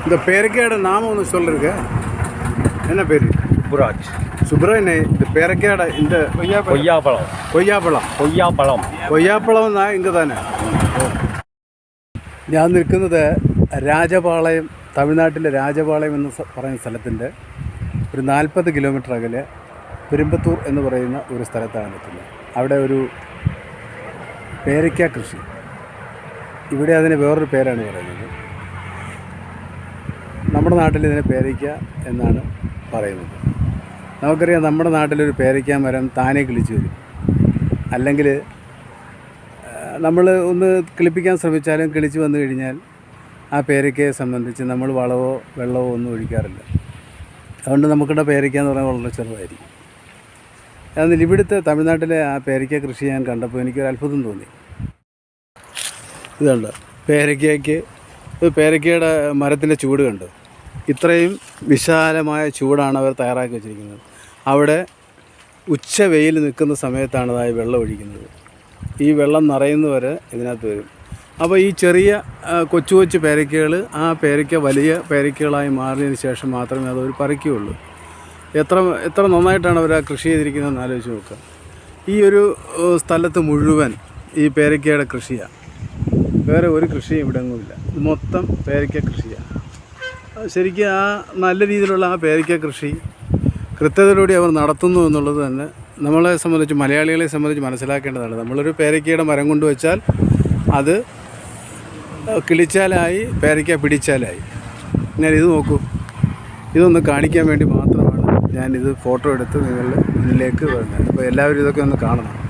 இந்த பேரக்கையோட நாம ஒன்று சொல்லிருக்க என்ன பேர் புராஜ் சுப்ரஹ்மண்ய இந்த பேரக்கையோட இந்த கொய்யாப்பழம் കൊയ്യാപ്പളം കൊയ്യാപ്പഴം കൊയ്യാപ്പളം എന്നാ ഇങ്ങ് തന്നെ ഞാൻ നിൽക്കുന്നത് രാജപാളയം തമിഴ്നാട്ടിലെ രാജപാളയം എന്ന് സ- പറയുന്ന സ്ഥലത്തിൻ്റെ ഒരു നാൽപ്പത് കിലോമീറ്റർ അകലെ പെരുമ്പത്തൂർ എന്ന് പറയുന്ന ഒരു സ്ഥലത്താണ് നിൽക്കുന്നത് അവിടെ ഒരു പേരയ്ക്ക കൃഷി ഇവിടെ അതിന് വേറൊരു പേരാണ് പറയുന്നത് നമ്മുടെ നാട്ടിൽ ഇതിനെ പേരയ്ക്ക എന്നാണ് പറയുന്നത്. നമുക്കറിയാം നമ്മുടെ നാട്ടിലൊരു പേരയ്ക്ക മരം താനെ കിളിച്ചു വരും അല്ലെങ്കിൽ നമ്മൾ ഒന്ന് കിളിപ്പിക്കാൻ ശ്രമിച്ചാലും കിളിച്ച് വന്നു കഴിഞ്ഞാൽ ആ പേരയ്ക്കയെ സംബന്ധിച്ച് നമ്മൾ വളവോ വെള്ളമോ ഒന്നും ഒഴിക്കാറില്ല. അതുകൊണ്ട് നമുക്കിടെ പേരയ്ക്ക എന്ന് പറഞ്ഞാൽ വളരെ ചെറുതായിരിക്കും. എന്നാൽ ഇവിടുത്തെ തമിഴ്നാട്ടിലെ ആ പേരയ്ക്ക കൃഷി ഞാൻ കണ്ടപ്പോൾ എനിക്കൊരു അത്ഭുതം തോന്നി. ഇതുണ്ട് പേരയ്ക്കയ്ക്ക് പേരയ്ക്കയുടെ മരത്തിന്റെ ചൂട് കണ്ടു? ഇത്രയും വിശാലമായ ചൂടാണ് അവർ തയ്യാറാക്കി വെച്ചിരിക്കുന്നത്. അവിടെ ഉച്ച വെയിൽ നിൽക്കുന്ന സമയത്താണ് അതായത് വെള്ളം ഒഴിക്കുന്നത്. ഈ വെള്ളം നിറയുന്നവരെ ഇതിനകത്ത് വരും. അപ്പോൾ ഈ ചെറിയ കൊച്ചു കൊച്ചു പേരയ്ക്കകൾ ആ പേരക്ക വലിയ പേരയ്ക്കകളായി മാറിയതിന് ശേഷം മാത്രമേ അത് ഒരു പറിക്കുകയുള്ളൂ. എത്ര എത്ര നന്നായിട്ടാണ് അവർ ആ കൃഷി ചെയ്തിരിക്കുന്നതെന്ന് ആലോചിച്ച് നോക്കുക ഈ ഒരു സ്ഥലത്ത് മുഴുവൻ ഈ പേരയ്ക്കയുടെ കൃഷിയാണ് വേറെ ഒരു കൃഷിയും ഇവിടെ ഒന്നുമില്ല മൊത്തം പേരക്ക കൃഷിയാണ് ശരിക്കും ആ നല്ല രീതിയിലുള്ള ആ പേരയ്ക്ക കൃഷി കൃത്യതയിലൂടെ അവർ നടത്തുന്നു എന്നുള്ളത് തന്നെ നമ്മളെ സംബന്ധിച്ച് മലയാളികളെ സംബന്ധിച്ച് മനസ്സിലാക്കേണ്ടതാണ്. നമ്മളൊരു പേരയ്ക്കയുടെ മരം കൊണ്ടുവച്ചാൽ അത് കിളിച്ചാലായി പേരയ്ക്ക പിടിച്ചാലായി. ഞാൻ ഇത് നോക്കൂ. ഇതൊന്ന് കാണിക്കാൻ വേണ്ടി മാത്രമാണ് ഞാനിത് ഫോട്ടോ എടുത്ത് നിങ്ങളുടെ മുന്നിലേക്ക് വരുന്നത്. അപ്പോൾ എല്ലാവരും ഇതൊക്കെ ഒന്ന് കാണണം.